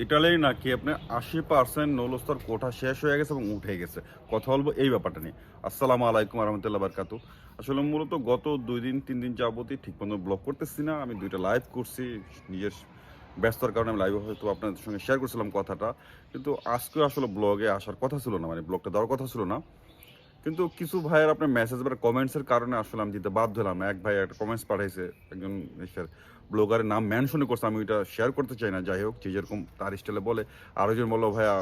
ইটালির নাকি আপনার আশি পার্সেন্ট নৌলস্তর কোঠা শেষ হয়ে গেছে এবং উঠে গেছে। কথা বলব এই ব্যাপারটা নিয়ে। আসসালামু আলাইকুম রহমতুল্লাহ বারকাতু আসলে মূলত গত দুই দিন, তিন দিন যাবতই ঠিক মতো ব্লগ করতেছি না। আমি দুইটা লাইভ করছি, নিজের ব্যস্ততার কারণে আমি লাইভে হয়তো আপনাদের সঙ্গে শেয়ার করছিলাম কথাটা। কিন্তু আজকেও আসলে ব্লগে আসার কথা ছিল না মানে ব্লগটা দেওয়ার কথা ছিল না। কিন্তু কিছু ভাইয়ের আপনার মেসেজ বা কমেন্টসের কারণে আসলে আমি দিতে বাধ্য হলাম। এক ভাই একটা কমেন্টস পাঠাইছে, একজন ব্লগারের নাম মেনশনই করছে, আমি ওইটা শেয়ার করতে চাই না, যাই হোক, যে যেরকম তার স্টাইলে বলে। আরও একজন বলল ভাইয়া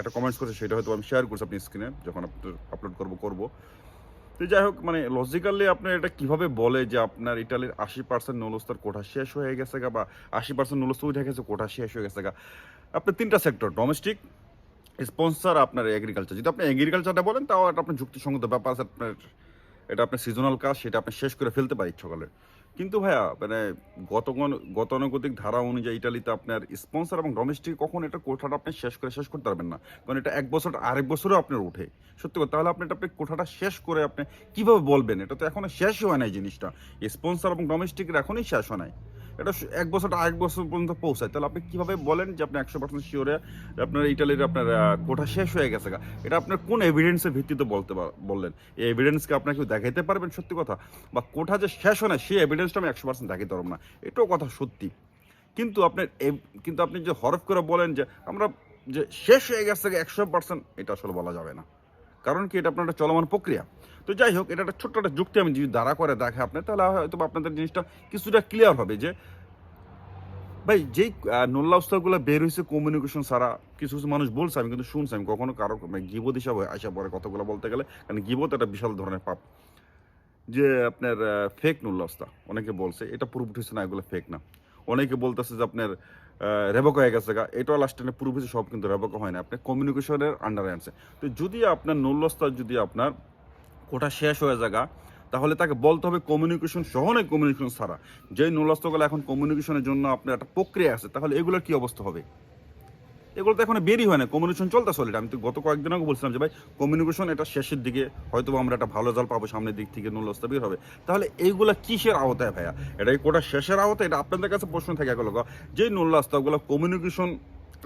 একটা কমেন্টস করছে, সেটা হয়তো আমি শেয়ার করছি আপনি স্ক্রিনে যখন আপনার আপলোড করব করব। তো যাই হোক মানে লজিক্যালি আপনার এটা কীভাবে বলে যে আপনার ইটালির আশি পার্সেন্ট নৌলস্তার কোঠা শেষ হয়ে গেছে গা, বা আশি পার্সেন্ট নৌলস্ত উঠে গেছে, কোঠা শেষ হয়ে গেছে গা? আপনার তিনটা সেক্টর ডোমেস্টিক স্পন্সর আপনার এগ্রিকালচার যদি আপনি এগ্রিকালচারটা বলেন, তাও এটা আপনার যুক্তিসঙ্গত ব্যাপার আছে, আপনার, এটা আপনার সিজনাল কাজ, সেটা আপনি শেষ করে ফেলতে পারি সকালে কিন্তু ভাইয়া মানে গতগণ গতানুগতিক ধারা অনুযায়ী ইটালিতে আপনার স্পন্সর এবং ডোমেস্টিক কখন এটা কোঠাটা আপনি শেষ করে শেষ করতে পারবেন না। কারণ এটা এক বছর, আরেক বছরও আপনার উঠে সত্যি কথা, তাহলে আপনি এটা আপনি কোঠাটা শেষ করে আপনি কীভাবে বলবেন? এটা তো এখনও শেষই হয় নাই জিনিসটা। স্পন্সর এবং ডোমেস্টিকের এখনই শেষ হয় নাই। এটা এক বছর আরেক বছর পর্যন্ত পৌঁছায়। তাহলে আপনি কীভাবে বলেন যে আপনি একশো পার্সেন্ট শিওরে আপনার ইটালির আপনার কোঠা শেষ হয়ে গেছে গা? এটা আপনার কোন এভিডেন্সের ভিত্তিতে বলতে বললেন? এই এভিডেন্সকে আপনার কেউ দেখাইতে পারবেন? সত্যি কথা? বা কোঠা যে শেষ হয় না, সেই এভিডেন্সটা আমি একশো পার্সেন্ট দেখাইতে পারব না। এটাও কথা সত্যি। কিন্তু আপনার কিন্তু আপনি যে হরফ করে বলেন যে আমরা যে শেষ হয়ে গেছে একশো পার্সেন্ট এটা আসলে বলা যাবে না। কারণ কি, এটা আপনার একটা চলমান প্রক্রিয়া। তো যাই হোক, এটা একটা ছোট্ট একটা যুক্তি আমি যদি দাঁড়া করে দেখে আপনি, তাহলে হয়তো আপনাদের জিনিসটা কিছুটা ক্লিয়ার হবে যে, ভাই, যেই নোল্লা উস্তাগুলো বের হয়েছে কমিউনিকেশন ছাড়া, কিছু কিছু মানুষ বলছে, আমি কিন্তু শুনছি, আমি কখনো কারও মানে গিবোধ হিসাবে আসা পরে কথাগুলো বলতে গেলে, কারণ গিবোধ একটা বিশাল ধরনের পাপ। যে আপনার ফেক নোল্লা উস্তা অনেকে বলছে, এটা প্রুফ হচ্ছে না, এগুলো ফেক না। অনেকে বলতেছে যে আপনার রেবক হয়ে গেছে গা। এটাও লাস্টে পুরো হয়েছে সব কিন্তু রেবক হয় না। আপনি কমিউনিকেশনের আন্ডারে আনছে তো যদি আপনার নোল্লস্তা যদি আপনার কোটা শেষ হয়ে যাগা তাহলে তাকে বলতে হবে কমিউনিকেশন সহ নয় কমিউনিকেশন ছাড়া। যেই নূলস্তগুলো এখন কমিউনিকেশনের জন্য আপনার একটা প্রক্রিয়া আছে, তাহলে এগুলোর কি অবস্থা হবে? এগুলো তো এখন বেরই হয় না কমিউনিকেশন চলতে চলে আমি তো গত কয়েকদিন আগে বলছিলাম যে, ভাই কমিউনিকেশন এটা শেষের দিকে হয়তো আমরা একটা ভালো জল পাবো, সামনের দিক থেকে নুলস্তা বের হবে। তাহলে এইগুলা কিসের আওতায় ভাইয়া? এটা এই কোটা শেষের আওতায়? এটা আপনাদের কাছে প্রশ্ন থাকে গেল যেই নুল্লাস্তাগুলো কমিউনিকেশন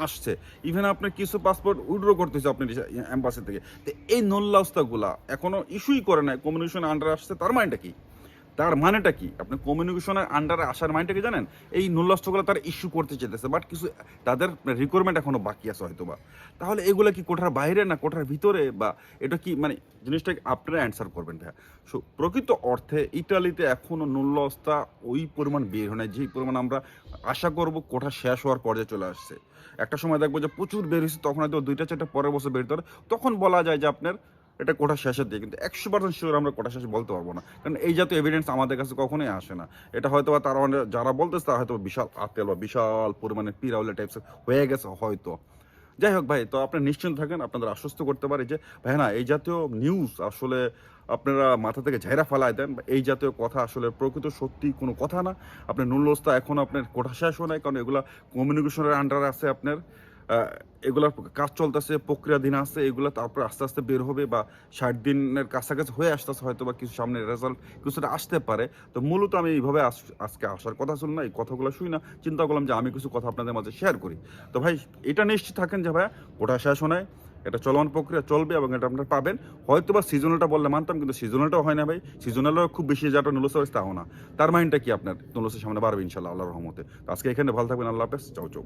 আসছে ইভেন আপনার কিছু পাসপোর্ট উইড্রো করতেছে আপনি এম্বাসি থেকে, তো এই নল্লাস্তাগুলা এখনও ইস্যুই করে নাই কমিউনিকেশন আন্ডার আসছে, তার মানেটা কি? তার মানেটা কি? আপনি কমিউনিকেশনের আন্ডারে আসার মানেটা কি জানেন? এই নল্লাস্তগুলো তারা ইস্যু করতে চেতেছে বাট কিছু তাদের রিকোয়ারমেন্ট এখনও বাকি আছে হয়তো বা তাহলে এগুলো কি কোঠার বাইরে না কোঠার ভিতরে? বা এটা কি মানে জিনিসটা আপনারা অ্যান্সার করবেন, ভাইয়া। সো প্রকৃত অর্থে ইটালিতে এখনও নল্লাস্তা ওই পরিমাণ বের হয় না যেই পরিমাণ আমরা আশা করব কোঠা শেষ হওয়ার পর্যায়ে চলে আসছে। একটা সময় দেখব যে প্রচুর বের হয়েছে, তখন হয়তো দুইটা চারটা পরের বছর বের তখন বলা যায় যে আপনার এটা কোটা শেষের দিকে। কিন্তু একশো পার্সেন্ট শিওর আমরা কোটা শেষে বলতে পারব না। কারণ এই জাতীয় এভিডেন্স আমাদের কাছে কখনোই আসে না। এটা হয়তো বা তারা অনেক- যারা বলতেছে তারা হয়তো বিশাল আতেল বা বিশাল পরিমাণে পিরাউলে টাইপস হয়ে গেছে হয়তো। যাই হোক ভাই, তো আপনি নিশ্চিন্ত থাকেন, আপনাদের আশ্বস্ত করতে পারি যে, ভাই না, এই জাতীয় নিউজ আসলে আপনারা মাথা থেকে ঝাইরা ফেলায় দেন এই জাতীয় কথা আসলে প্রকৃত সত্যি কোনো কথা না। আপনার নুল্লস্তা এখন আপনার কোঠা শেষ হয় নাই, কারণ এগুলা কমিউনিকেশনের আন্ডারে আছে আপনার। এগুলার কাজ চলতেছে প্রক্রিয়াধীন আছে, এগুলো তারপর আস্তে আস্তে বের হবে বা ষাট দিনের কাছাকাছি হয়ে আসতেছে হয়তো বা কিছু সামনে রেজাল্ট কিছুটা আসতে পারে। তো মূলত আমি এইভাবে আজকে আসার কথা ছিল না এই কথাগুলো শুই না, চিন্তা করলাম যে আমি কিছু কথা আপনাদের মাঝে শেয়ার করি। তো ভাই, এটা নিশ্চিত থাকেন যে ভাই ওটা শেষ হয় এটা চলমান প্রক্রিয়া চলবে এবং এটা আপনারা পাবেন। হয়তো বা সিজনালটা বললে মানতাম, কিন্তু সিজনালটাও হয় না ভাই। সিজনালও খুব বেশি যেটা নুলস হয়েছে তাও না। তার মাইন্ডটা কি আপনার? নুলসের সামনে বাড়বে ইনশাল্লাহ, আল্লাহর রহমতে। আজকে এখানে ভালো থাকবেন, আল্লাহ হাফেজ চাও চাও